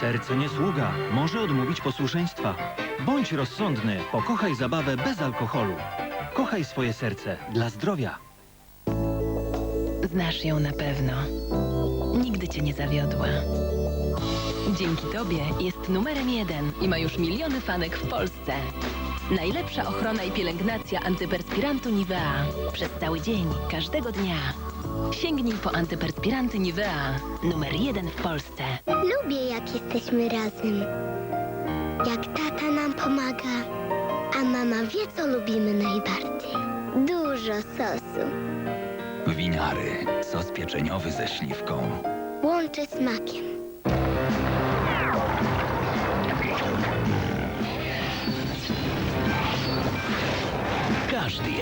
Serce nie sługa, może odmówić posłuszeństwa. Bądź rozsądny, pokochaj zabawę bez alkoholu. Kochaj swoje serce dla zdrowia. Znasz ją na pewno. Nigdy cię nie zawiodła. Dzięki tobie jest numerem jeden i ma już miliony fanek w Polsce. Najlepsza ochrona i pielęgnacja antyperspirantu Nivea. Przez cały dzień, każdego dnia. Sięgnij po antyperspiranty Nivea. Numer jeden w Polsce. Lubię, jak jesteśmy razem. Jak tata nam pomaga, a mama wie, co lubimy najbardziej. Dużo sosu. Winary. Sos pieczeniowy ze śliwką. Łączy smakiem.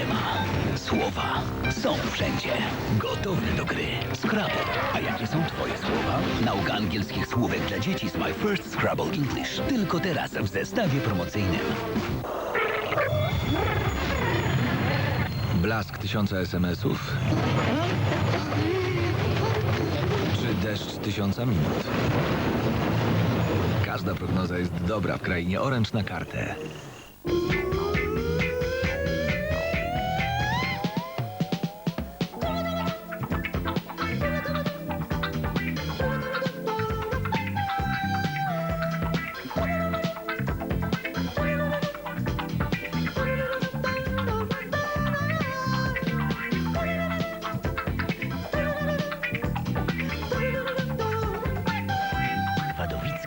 Ma. Słowa są wszędzie. Gotowy do gry. Scrabble. A jakie są twoje słowa? Nauka angielskich słówek dla dzieci z My First Scrabble English. Tylko teraz w zestawie promocyjnym. Blask tysiąca SMS-ów? Czy deszcz tysiąca minut? Każda prognoza jest dobra w krainie Orange na kartę.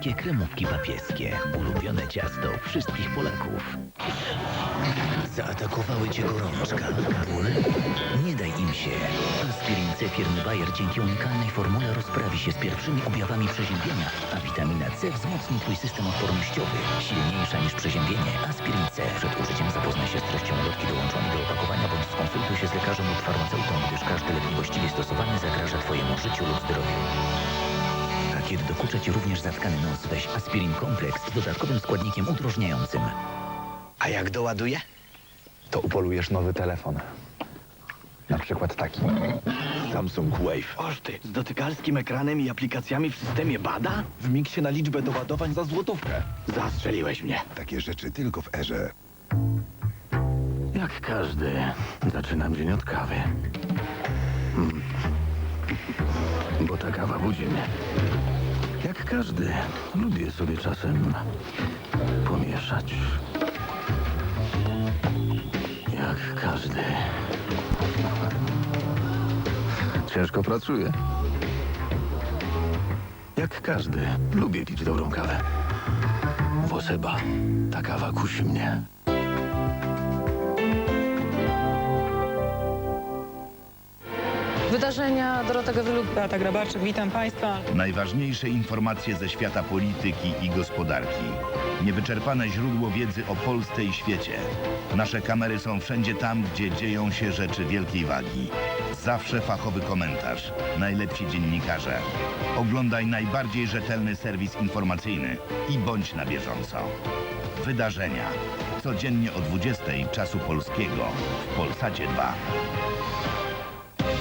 Wadowickie kremówki papieskie. Ulubione ciasto wszystkich Polaków. Zaatakowały cię gorączka. Ból? Nie daj im się. Aspirin C firmy Bayer dzięki unikalnej formule rozprawi się z pierwszymi objawami przeziębienia, a witamina C wzmocni twój system odpornościowy. Silniejsza niż przeziębienie. Aspirin C. Przed użyciem zapoznaj się z treścią ulotki dołączonej do opakowania bądź skonsultuj się z lekarzem lub farmaceutą, gdyż każdy lek niewłaściwie stosowany zagraża twojemu życiu lub zdrowiu. Kiedy dokucza ci również zatkany nos, weź aspirin kompleks z dodatkowym składnikiem udrożniającym. A jak doładuje? To upolujesz nowy telefon. Na przykład taki. Samsung Wave. Oż ty, z dotykalskim ekranem i aplikacjami w systemie BADA? W miksie na liczbę doładowań za złotówkę. Zastrzeliłeś mnie. Takie rzeczy tylko w erze. Jak każdy, zaczynam dzień od kawy. Mm. Bo ta kawa budzi mnie. Jak każdy, lubię sobie czasem pomieszać. Jak każdy. Ciężko pracuję. Jak każdy, lubię pić dobrą kawę. Woseba, ta kawa kusi mnie. Wydarzenia Dorota Gawryluk, Beata Grabarczyk, witam Państwa. Najważniejsze informacje ze świata polityki i gospodarki. Niewyczerpane źródło wiedzy o Polsce i świecie. Nasze kamery są wszędzie tam, gdzie dzieją się rzeczy wielkiej wagi. Zawsze fachowy komentarz. Najlepsi dziennikarze. Oglądaj najbardziej rzetelny serwis informacyjny i bądź na bieżąco. Wydarzenia. Codziennie o 20 czasu polskiego w Polsacie 2.